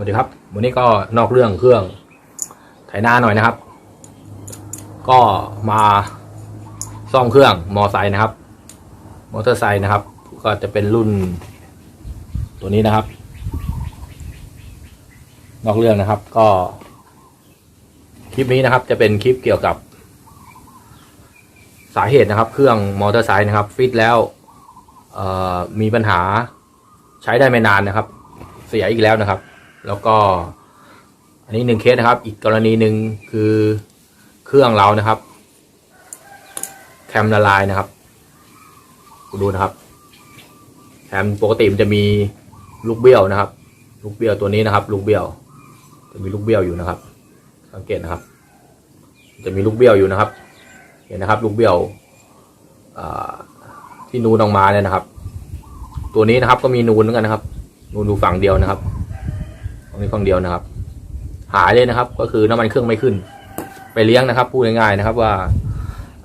วัสดีครับ วันนี้ก็นอกเรื่องเครื่องไถนาหน่อยนะครับ ก็มาซ่อมเครื่องมอไซค์นะครับ มอเตอร์ไซค์นะครับ ก็จะเป็นรุ่นตัวนี้นะครับ นอกเรื่องนะครับ ก็ คลิปนี้นะครับ จะเป็นคลิปเกี่ยวกับ สาเหตุนะครับ เครื่องมอเตอร์ไซค์นะครับ ฟิตแล้วมีปัญหาใช้ได้ไม่นานนะครับ เสียอีกแล้วนะครับ แล้วก็ อันนี้หนึ่งเคสนะครับ อีกกรณีหนึ่งคือเครื่องเรานะครับ แคมละลายนะครับคุณดูนะครับ แคมปกติมันจะมีลูกเบี้ยวนะครับ ลูกเบี้ยวตัวนี้นะครับ ลูกเบี้ยว จะมีลูกเบี้ยวอยู่นะครับ สังเกตนะครับ จะมีลูกเบี้ยวอยู่นะครับ เห็นนะครับ ลูกเบี้ยวที่นูนออกมาเนี่ยนะครับ ตัวนี้นะครับก็มีนูนเหมือนกันนะครับ นูนดูฝั่งเดียวนะครับ นี้ฝั่งเดียวนะครับ หายเลยนะครับ ก็คือน้ำมันเครื่องไม่ขึ้น ไปเลี้ยงนะครับ พูดง่ายๆนะครับ ว่า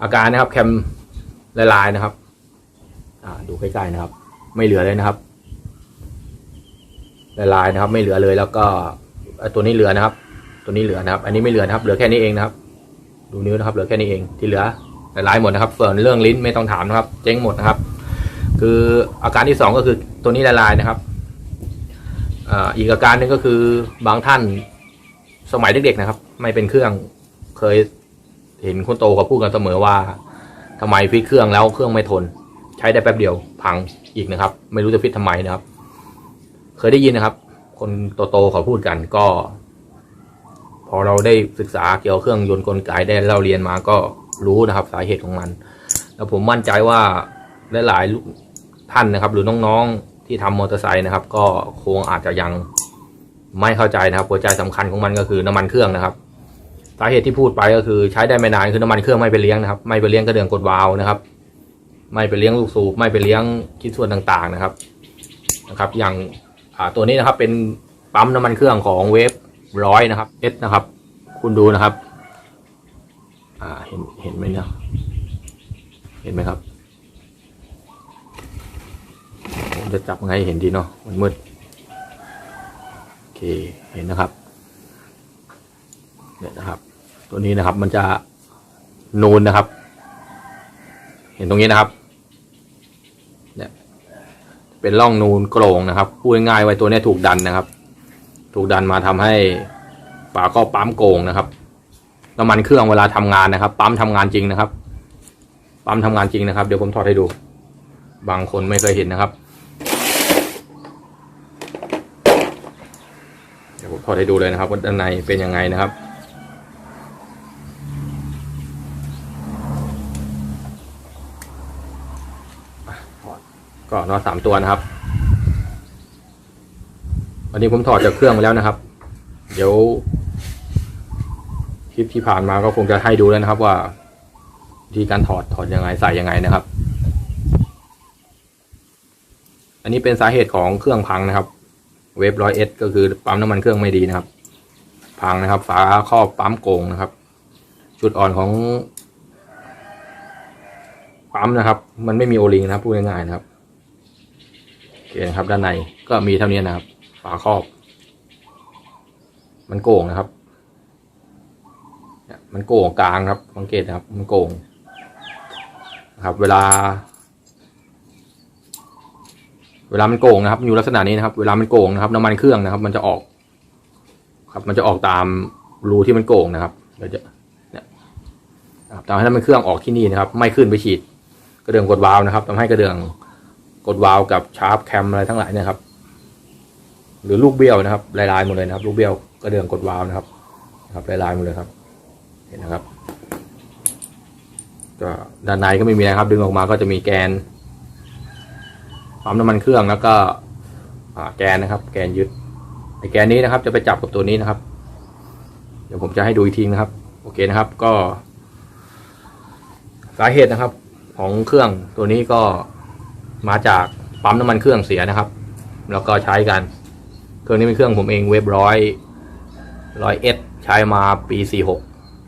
อาการนะครับ แคมละลายนะครับ อ่า ดูใกล้ๆนะครับ ไม่เหลือเลยนะครับละลายนะครับ ไม่เหลือเลยแล้วก็ตัวนี้เหลือนะครับ ตัวนี้เหลือนะครับ อันนี้ไม่เหลือนะครับ เหลือแค่นี้เองนะครับ ดูนิ้วนะครับ เหลือแค่นี้เองที่เหลือละลายหมดนะครับส่วนเรื่องลิ้นไม่ต้องถามนะครับ เจ๊งหมดนะครับ คืออาการที่สองก็คือตัวนี้ละลายนะครับ อ่าอีกอาการหนึ่งก็คือบางท่านสมัยเด็กๆนะครับ ไม่เป็นเครื่องเคยเห็นคนโตเขาพูดกันเสมอว่าทำไมฟิตเครื่องแล้วเครื่องไม่ทน ใช้ได้แป๊บเดียวพังอีกนะครับ ไม่รู้จะฟิตทำไมนะครับ เคยได้ยินนะครับ คนโตๆเขาพูดกันก็ พอเราได้ศึกษาเกี่ยวกับเครื่องยนต์กลไกได้เราเรียนมาก็รู้นะครับ สาเหตุของมัน แล้วผมมั่นใจว่าหลายๆท่านนะครับ หรือน้องๆ ที่ทำมอเตอร์ไซค์นะครับ ก็คงอาจจะยังไม่เข้าใจนะครับหัวใจสำคัญของมันก็คือน้ำมันเครื่องนะครับสาเหตุที่พูดไปก็คือใช้ได้ไม่นานคือน้ำมันเครื่องไม่ไปเลี้ยงนะครับ ไม่ไปเลี้ยงกระเดื่องกดวาล์วนะครับ ไม่ไปเลี้ยงลูกสูบไม่ไปเลี้ยงชิ้นส่วนต่างๆนะครับนะครับ อย่างตัวนี้นะครับเป็นปั๊มน้ำมันเครื่องของเวฟร้อยนะครับเอสนะครับ คุณดูนะครับ อ่าเห็นเห็นไหมเนี่ยเห็นไหมครับ ผมจะจับไงเห็นดีเนาะมันมืดโอเคเห็นนะครับเนี่ยนะครับ ตัวนี้นะครับมันจะนูนนะครับ เห็นตรงนี้นะครับเนี่ยเป็นร่องนูนโกร่งนะครับพูดง่ายๆไว้ตัวนี้ถูกดันนะครับ ถูกดันมาทำให้ฝาก็ปั๊มโกงนะครับน้ำมันเครื่องเวลาทำงานนะครับ ปั๊มทำงานจริงนะครับ ปั๊มทำงานจริงนะครับ เดี๋ยวผมถอดให้ดู บางคนไม่เคยเห็นนะครับ เดี๋ยวผมถอดให้ดูเลยนะครับว่าด้านในเป็นยังไงนะครับ ก็นอสามตัวนะครับวันนี้ผมถอดจากเครื่องมาแล้วนะครับ เดี๋ยวคลิปที่ผ่านมาก็คงจะให้ดูแล้วนะครับว่าวิธีการถอดถอดยังไงใส่ยังไงนะครับ อันนี้เป็นสาเหตุของเครื่องพังนะครับ เวฟร้อยเอสก็คือปั๊มน้ำมันเครื่องไม่ดีนะครับ พังนะครับ ฝาครอบปั๊มโกงนะครับ จุดอ่อนของ ปั๊มนะครับ มันไม่มีโอลิงนะครับพูดง่ายๆนะครับโอเคนะครับ ด้านในก็มีเท่านี้นะครับ ฝาครอบ มันโก่งนะครับมันโก่งกลางครับสังเกตนะครับ มันโก่งนะครับ เวลา เวลามันโก่งนะครับมันอยู่ลักษณะนี้นะครับ เวลามันโก่งนะครับน้ำมันเครื่องนะครับ มันจะออก ครับมันจะออกตามรูที่มันโก่งนะครับเดี๋ยวจะเนี่ยนะครับทำให้น้ำมันเครื่องออกที่นี่นะครับ ไม่ขึ้นไปฉีดกระเดื่องกดวาล์วนะครับทำให้กระเดื่องกดวาล์วกับชาร์ปแคมอะไรทั้งหลายเนะครับ หรือลูกเบี้ยวนะครับลายๆหมดเลยนะครับ ลูกเบี้ยวกระเดื่องกดวาล์วนะครับครับลายๆหมดเลยครับ เห็นนะครับก็ด้านในก็ไม่มีนะครับ ดึงออกมาก็จะมีแกน ปั๊มน้ำมันเครื่องแล้วก็แกนนะครับ แกนยึดไอแกนนี้นะครับ จะไปจับกับตัวนี้นะครับ เดี๋ยวผมจะให้ดูอีกทีนะครับ โอเคนะครับ ก็สาเหตุนะครับ ของเครื่องตัวนี้ก็มาจากปั๊มน้ำมันเครื่องเสียนะครับ แล้วก็ใช้กัน เครื่องนี้เป็นเครื่องผมเองเว็บร้อยร้อยเอสใช้มาปีสี่หก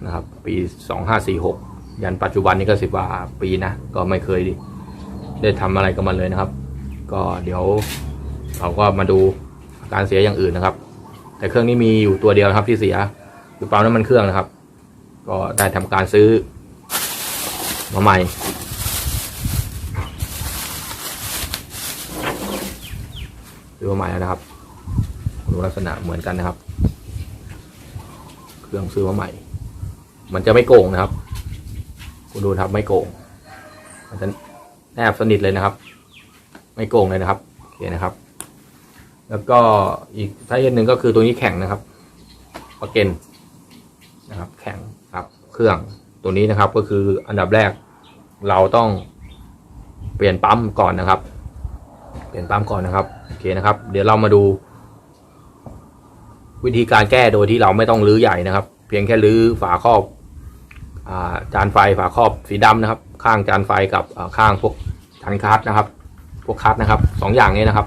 นะครับ ปีสองห้าสี่หกยันปัจจุบันนี้ก็สิบกว่าปีนะ ก็ไม่เคยได้ทำอะไรกับมันเลยนะครับ ก็เดี๋ยวเราก็มาดูอาการเสียอย่างอื่นนะครับ แต่เครื่องนี้มีอยู่ตัวเดียวครับที่เสียคือปั๊มน้ำมันเครื่องนะครับ ก็ได้ทำการซื้อมาใหม่ซื้อมาใหม่แล้วนะครับดูลักษณะเหมือนกันนะครับ เครื่องซื้อมาใหม่ มันจะไม่โกงนะครับ คุณดูครับไม่โกงมันจะแนบสนิทเลยนะครับ ไม่โกงเลยนะครับโอเคนะครับ แล้วก็อีกสาเหตุหนึ่งก็คือตัวนี้แข็งนะครับประเกนนะครับ แข็งครับเครื่องตัวนี้นะครับก็คืออันดับแรกเราต้องเปลี่ยนปั๊มก่อนนะครับ เปลี่ยนปั๊มก่อนนะครับโอเคนะครับ เดี๋ยวเรามาดู วิธีการแก้โดยที่เราไม่ต้องรื้อใหญ่นะครับ เพียงแค่รื้อฝาครอบอจานไฟฝาครอบสีดำนะครับ ข้างจานไฟกับข้างพวกจานคัสนะครับ พวกคัสนะครับสองอย่างนี้นะครับ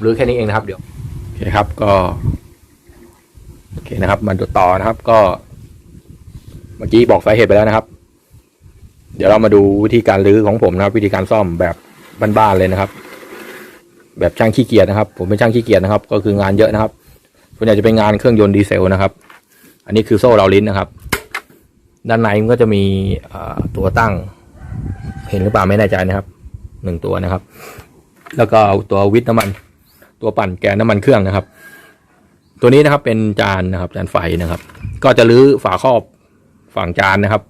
หรือแค่นี้เองนะครับเดี๋ยวโอเคครับก็โอเคนะครับมันต่อนะครับก็ เมื่อกี้บอกสาเหตุไปแล้วนะครับ เดี๋ยวเรามาดูวิธีการรื้อของผมนะครับ วิธีการซ่อมแบบบ้านๆเลยนะครับ แบบช่างขี้เกียจนะครับ ผมเป็นช่างขี้เกียจนะครับ ก็คืองานเยอะนะครับส่วนใหญ่จะเป็นงานเครื่องยนต์ดีเซลนะครับ อันนี้คือโซ่เราลิ้นนะครับ ด้านในมันก็จะมีตัวตั้ง เห็นหรือเปล่าไม่แน่ใจนะครับหนึ่งตัวนะครับ แล้วก็ตัววิทน้ำมัน ตัวปั่นแกนน้ำมันเครื่องนะครับ ตัวนี้นะครับเป็นจานนะครับ จานไฟนะครับ ก็จะรื้อฝาครอบฝั่งจานนะครับ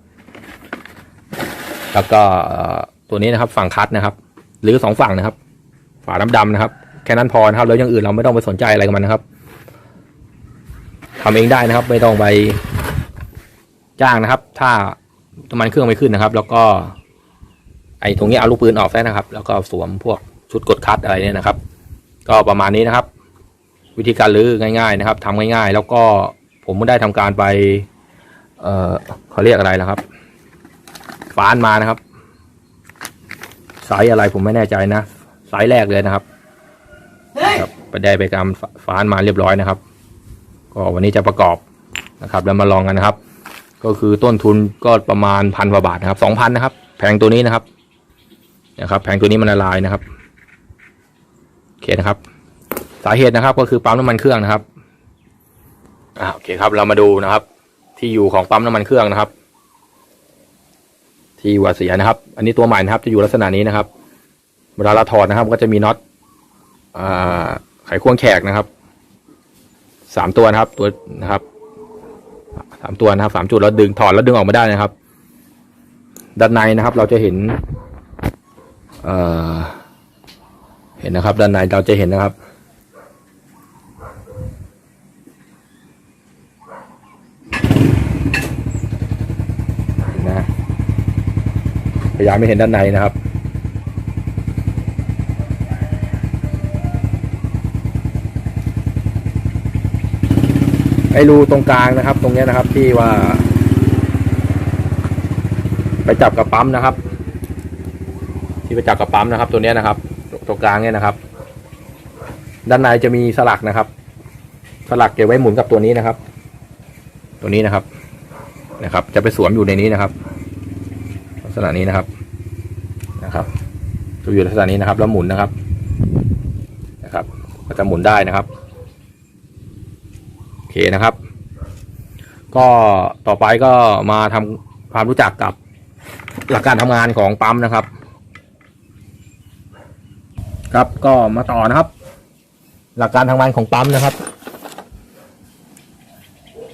แล้วก็ตัวนี้นะครับฝั่งคัดนะครับหรือสองฝั่งนะครับ ฝาดำๆนะครับ แค่นั้นพอนะครับแล้วอย่างอื่นเราไม่ต้องไปสนใจอะไรกับมันนะครับทำเองได้นะครับ ไม่ต้องไปจ้างนะครับ ถ้าน้ำมันเครื่องไม่ขึ้นนะครับ แล้วก็ ไอ้ตรงนี้เอาลูกปืนออกซะนะครับ แล้วก็สวมพวก ชุดกดคัดอะไรเนี่ยนะครับ ก็ประมาณนี้นะครับ วิธีการลื้อง่าย ๆ นะครับทำง่าย ๆ แล้วก็ผมได้ทำการไปเอ่อเขาเรียกอะไรนะครับฟานมานะครับสายอะไรผมไม่แน่ใจนะสายแรกเลยนะครับครับไปได้ไปกำฟานมาเรียบร้อยนะครับ ก็วันนี้จะประกอบนะครับ แล้วมาลองกันนะครับ ก็คือต้นทุนก็ประมาณพันกว่าบาทนะครับสองพันนะครับแผงตัวนี้นะครับนะครับแผงตัวนี้มันละลายนะครับโอ เคนะครับ สาเหตุนะครับก็คือปั๊มน้ำมันเครื่องนะครับอ่าโอเคครับ เรามาดูนะครับ ที่อยู่ของปั๊มน้ำมันเครื่องนะครับ ที่หัวเสียนะครับ อันนี้ตัวใหม่นะครับ จะอยู่ลักษณะนี้นะครับ เวลาเราถอดนะครับ ก็จะมีน็อตอ่าไขควงแขกนะครับสามตัวนะครับ ตัวนะครับสามตัวนะครับสามจุดแล้วดึงถอดแล้วดึงออกมาได้นะครับ ด้านในนะครับ เราจะเห็น เอ่อ เห็นนะครับ ด้านในเราจะเห็นนะครับ นะพยายามไม่เห็นด้านในนะครับไอ้รูตรงกลางนะครับ ตรงเนี้ยนะครับที่ว่า ไปจับกับปั๊มนะครับ ที่ไปจับกับปั๊มนะครับ ตัวเนี้ยนะครับ ตรงกลางเนี่ยนะครับ ด้านในจะมีสลักนะครับ สลักเก็บไว้หมุนกับตัวนี้นะครับ ตัวนี้นะครับ นะครับ จะไปสวมอยู่ในนี้นะครับ ลักษณะนี้นะครับนะครับจะอยู่ลักษณะนี้นะครับ แล้วหมุนนะครับ นะครับ ก็จะหมุนได้นะครับโอเคนะครับ ก็ต่อไปก็มาทำความรู้จักกับหลักการทำงานของปั๊มนะครับ ครับก็มาต่อนะครับ หลักการทำงานของปั๊มนะครับ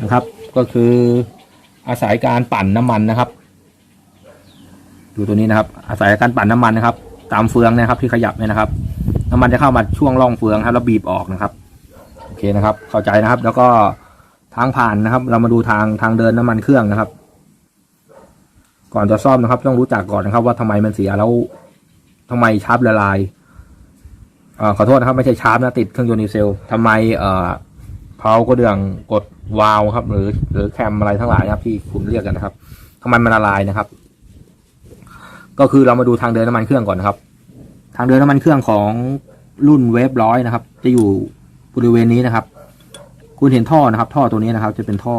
นะครับ ก็คืออาศัยการปั่นน้ำมันนะครับ ดูตัวนี้นะครับ อาศัยการปั่นน้ำมันนะครับ ตามเฟืองนะครับ ที่ขยับเนี่ยนะครับ น้ำมันจะเข้ามาช่วงร่องเฟืองครับแล้วบีบออกนะครับโอเคนะครับ เข้าใจนะครับ แล้วก็ทางผ่านนะครับ เรามาดูทางทางเดินน้ำมันเครื่องนะครับ ก่อนจะซ่อมนะครับ ต้องรู้จักก่อนนะครับ ว่าทำไมมันเสียแล้วทำไมชาร์ปละลาย ขอโทษนะครับไม่ใช่ชาร์ปนะติดเครื่องยนต์ดีเซลทำไมเเพาก็เดืองกดวาล์วครับ หรือหรือแคมอะไรทั้งหลายครับที่คุณเรียกกันนะครับทำไมมันละลายนะครับ ก็คือเรามาดูทางเดินน้ำมันเครื่องก่อนนะครับ ทางเดินน้ำมันเครื่องของรุ่นเวฟร้อยนะครับ จะอยู่บริเวณนี้นะครับ คุณเห็นท่อนะครับ ท่อตัวนี้นะครับ จะเป็นท่อ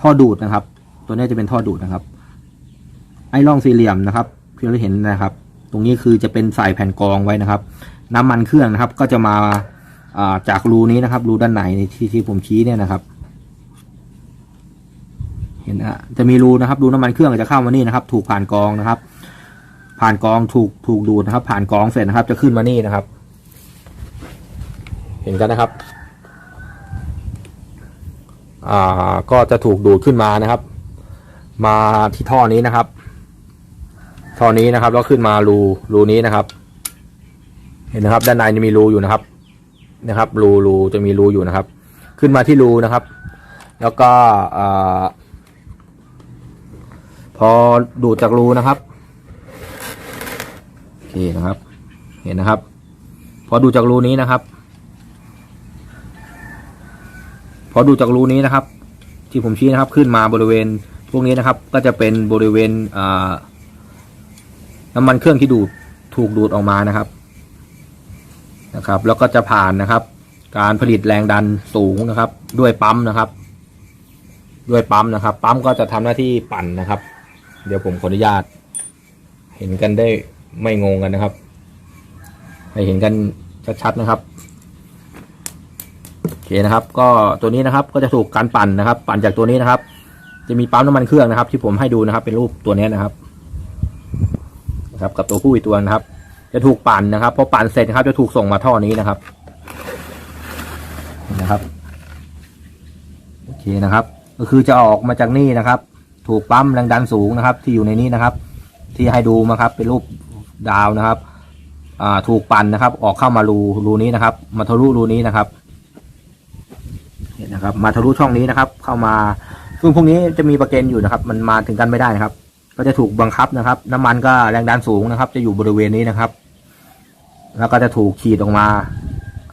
ท่อดูดนะครับ ตัวนี้จะเป็นท่อดูดนะครับ ไอ้ร่องสี่เหลี่ยมนะครับที่เราเห็นนะครับ ตรงนี้คือจะเป็นใส่แผ่นกรองไว้นะครับ น้ำมันเครื่องนะครับ ก็จะมาาจากรูนี้นะครับรูด้านในที่ที่ผมชี้เนี่ยนะครับ เห็นนะฮะจะมีรูนะครับรูน้ำมันเครื่องจะเข้ามานี่นะครับ ถูกผ่านกรองนะครับ ผ่านกรองถูกถูกดูดนะครับ ผ่านกรองเสร็จนะครับ จะขึ้นมานี่นะครับ เห็นกันนะครับอ่าก็จะถูกดูดขึ้นมานะครับ มาที่ท่อนี้นะครับ ท่อนี้นะครับแล้วขึ้นมารูรูนี้นะครับ เห็นนะครับ ด้านในจะมีรูอยู่นะครับนะครับ รูรูจะมีรูอยู่นะครับ ขึ้นมาที่รูนะครับ แล้วก็พอดูดจากรูนะครับโอเคนะครับ เห็นนะครับ พอดูจากรูนี้นะครับ พอดูจากรูนี้นะครับ ที่ผมชี้นะครับ ขึ้นมาบริเวณพวกนี้นะครับ ก็จะเป็นบริเวณอ่า น้ำมันเครื่องที่ดูดถูกดูดออกมานะครับนะครับ แล้วก็จะผ่านนะครับ การผลิตแรงดันสูงนะครับ ด้วยปั๊มนะครับ ด้วยปั๊มนะครับ ปั๊มก็จะทำหน้าที่ปั่นนะครับ เดี๋ยวผมขออนุญาต เห็นกันได้ไม่งงกันนะครับ ให้เห็นกันชัดๆนะครับโอเคนะครับ ก็ตัวนี้นะครับก็จะถูกการปั่นนะครับ ปั่นจากตัวนี้นะครับ จะมีปั๊มน้ำมันเครื่องนะครับ ที่ผมให้ดูนะครับ เป็นรูปตัวนี้นะครับ นะครับกับตัวผู้อีกตัวนะครับ จะถูกปั่นนะครับพอปั่นเสร็จนะครับ จะถูกส่งมาท่อนี้นะครับนะครับโอเคนะครับ ก็คือจะออกมาจากนี่นะครับ ถูกปั๊มแรงดันสูงนะครับ ที่อยู่ในนี้นะครับ ที่ให้ดูมาครับ เป็นรูปดาวนะครับอ่าถูกปั่นนะครับ ออกเข้ามารูรูนี้นะครับ มาทะลุรูนี้นะครับเนี่ยนะครับ มาทะลุช่องนี้นะครับ เข้ามาซึ่งพวกนี้จะมีประเกนอยู่นะครับ มันมาถึงกันไม่ได้นะครับ ก็จะถูกบังคับนะครับ น้ำมันก็แรงดันสูงนะครับ จะอยู่บริเวณนี้นะครับ แล้วก็จะถูกขีดออกมา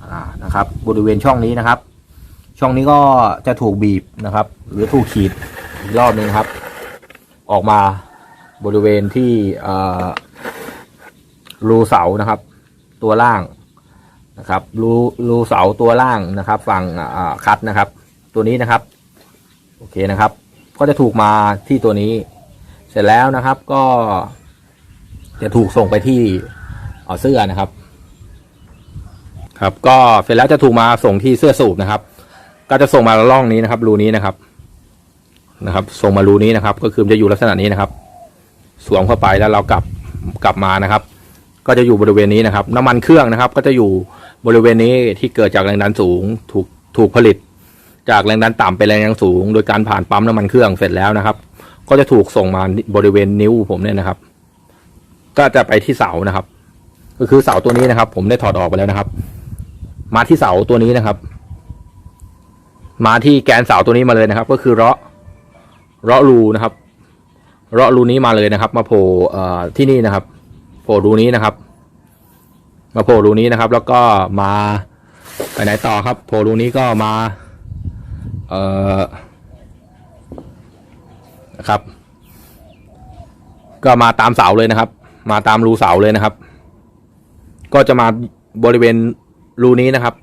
อ่านะครับ บริเวณช่องนี้นะครับ ช่องนี้ก็จะถูกบีบนะครับ หรือถูกขีดอีกรอบหนึงครับ ออกมาบริเวณที่รูเสานะครับ ตัวล่างนะครับรูรูเสาตัวล่างนะครับ ฝั่งคัดนะครับ ตัวนี้นะครับ โอเคนะครับ ก็จะถูกมาที่ตัวนี้ เสร็จแล้วนะครับก็จะถูกส่งไปที่เอ่อเสื้อนะครับ ครับ ก็เสร็จแล้วจะถูกมาส่งที่เสื้อสูบนะครับ ก็จะส่งมาล่องนี้นะครับรูนี้นะครับ นะครับ ส่งมารูนี้นะครับ ก็คือจะอยู่ลักษณะนี้นะครับ สวมเข้าไปแล้วเรากลับกลับมานะครับ ก็จะอยู่บริเวณนี้นะครับ น้ำมันเครื่องนะครับ ก็จะอยู่บริเวณนี้ที่เกิดจากแรงดันสูง ถูกถูกผลิต จากแรงดันต่ำไปแรงดันสูง โดยการผ่านปั๊มน้ำมันเครื่องเสร็จแล้วนะครับ ก็จะถูกส่งมาบริเวณนิ้วผมเนี่ยนะครับ ก็จะไปที่เสานะครับ ก็คือเสาตัวนี้นะครับ ผมได้ถอดออกไปแล้วนะครับ มาที่เสาตัวนี้นะครับ มาที่แกนเสาตัวนี้มาเลยนะครับ ก็คือเราะเราะรูนะครับเราะรูนี้มาเลยนะครับ มาโผล่ที่นี่นะครับโผล่รูนี้นะครับ มาโผล่รูนี้นะครับ แล้วก็มาไปไหนต่อครับ โผล่รูนี้ก็มา เอ่อ นะครับ ก็มาตามเสาเลยนะครับ มาตามรูเสาเลยนะครับ ก็จะมาบริเวณรูนี้นะครับ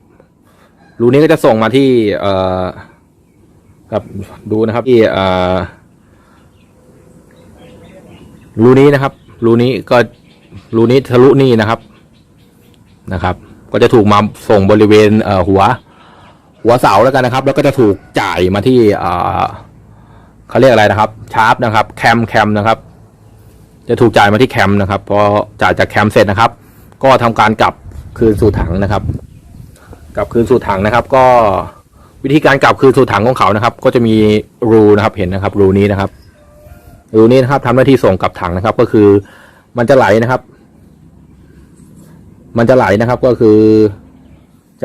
รูนี้ก็จะส่งมาที่ เอ่อกับดูนะครับที่เอ่อรูนี้นะครับ รูนี้ก็รูนี้ทะลุนี่นะครับนะครับ ก็จะถูกมาส่งบริเวณเอ่อหัว หัวเสาแล้วกันนะครับ แล้วก็จะถูกจ่ายมาที่เอ่อ เขาเรียกอะไรนะครับชาร์ปนะครับแคมแคมนะครับ จะถูกจ่ายมาที่แคมนะครับพอจ่ายจากแคมเสร็จนะครับ ก็ทำการกลับคืนสู่ถังนะครับ กลับคืนสู่ถังนะครับ ก็วิธีการกลับคืนสู่ถังของเขานะครับ ก็จะมีรูนะครับเห็นนะครับ รูนี้นะครับ รูนี้นะครับทำหน้าที่ส่งกลับถังนะครับ ก็คือมันจะไหลนะครับ มันจะไหลนะครับก็คือ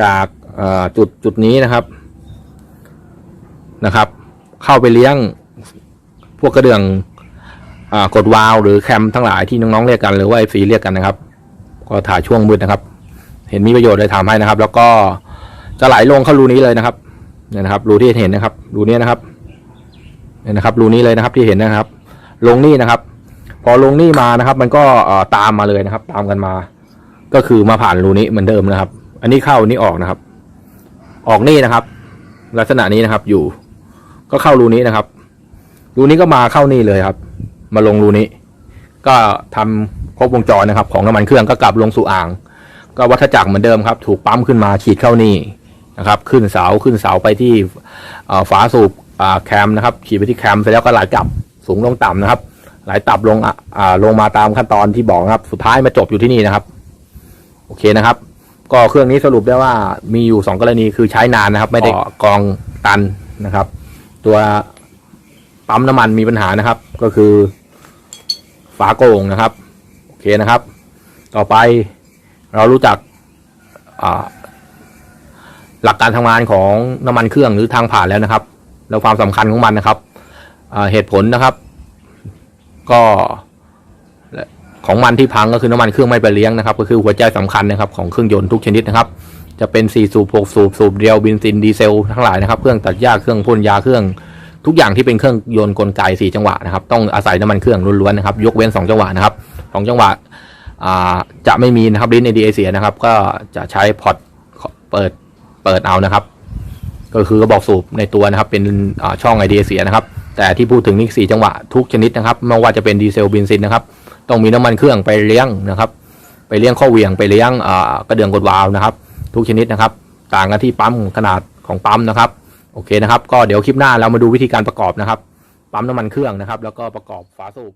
จากจุดจุดนี้นะครับนะครับ เข้าไปเลี้ยง พวกกระเดื่องอากดวาล์วหรือแคมทั้งหลายที่น้องๆเรียกกันหรือว่าไอฟีเรียกกันนะครับ ก็ถ่ายช่วงมืดนะครับ เห็นมีประโยชน์เลยทำให้นะครับ แล้วก็จะไหลลงเข้ารูนี้เลยนะครับเนี่ยนะครับ รูที่เห็นนะครับ รูนี้นะครับเนี่ยนะครับ รูนี้เลยนะครับที่เห็นนะครับ ลงนี่นะครับ พอลงนี่มานะครับ มันก็ตามมาเลยนะครับ ตามกันมา ก็คือมาผ่านรูนี้เหมือนเดิมนะครับ อันนี้เข้าอันนี้ออกนะครับ ออกนี่นะครับ ลักษณะนี้นะครับอยู่ ก็เข้ารูนี้นะครับ รูนี้ก็มาเข้านี่เลยครับ มาลงรูนี้ ก็ทำครบวงจรนะครับ ของน้ำมันเครื่องก็กลับลงสู่อ่าง ก็วัฏจักรเหมือนเดิมครับ ถูกปั๊มขึ้นมาฉีดเข้านี่นะครับ ขึ้นเสาขึ้นเสาไปที่ฝาสูบแคมนะครับ ฉีดไปที่แคมเสร็จแล้วก็ไหลกลับสูงลงต่ำนะครับ ไหลตับลงอ่าลงมาตามขั้นตอนที่บอกครับ สุดท้ายมาจบอยู่ที่นี่นะครับ โอเคนะครับ ก็เครื่องนี้สรุปได้ว่ามีอยู่สองกรณีคือใช้นานนะครับ ไม่ได้กองตันนะครับ ตัว ปั๊มน้ำมันมีปัญหานะครับ ก็คือฝาโก่งนะครับ โอเคนะครับ ต่อไปเรารู้จักหลักการทำงานของน้ำมันเครื่องหรือทางผ่านแล้วนะครับ แล้วความสำคัญของมันนะครับเหตุผลนะครับ ก็ของมันที่พังก็คือน้ำมันเครื่องไม่ไปเลี้ยงนะครับ ก็คือหัวใจสำคัญนะครับของเครื่องยนต์ทุกชนิดนะครับ จะเป็น4สูบ6สูบสูบเดียวเบนซินดีเซลทั้งหลายนะครับ เครื่องตัดหญ้าเครื่องพ่นยาเครื่อง ทุกอย่างที่เป็นเครื่องยนต์กลไก4จังหวะนะครับต้องอาศัยน้ำมันเครื่องล้วนๆนะครับยกเว้น 2 จังหวะนะครับสองจังหวะจะไม่มีนะครับลิ้น ADA เสียนะครับ ก็จะใช้พอร์ตเปิดเปิดเอานะครับ ก็คือกระบอกสูบในตัวนะครับ เป็นอ่าช่อง ADA เสียนะครับ แต่ที่พูดถึงนี่สี่จังหวะทุกชนิดนะครับไม่ว่าจะเป็นดีเซลเบนซินนะครับ ต้องมีน้ำมันเครื่องไปเลี้ยงนะครับ ไปเลี้ยงข้อเหวี่ยงไปเลี้ยงกระเดื่องกดวาล์วนะครับ ทุกชนิดนะครับ ต่างกันที่ปั๊มขนาดของปั๊มนะครับ โอเคนะครับ ก็เดี๋ยวคลิปหน้าเรามาดูวิธีการประกอบนะครับ ปั๊มน้ำมันเครื่องนะครับ แล้วก็ประกอบฝาสูบ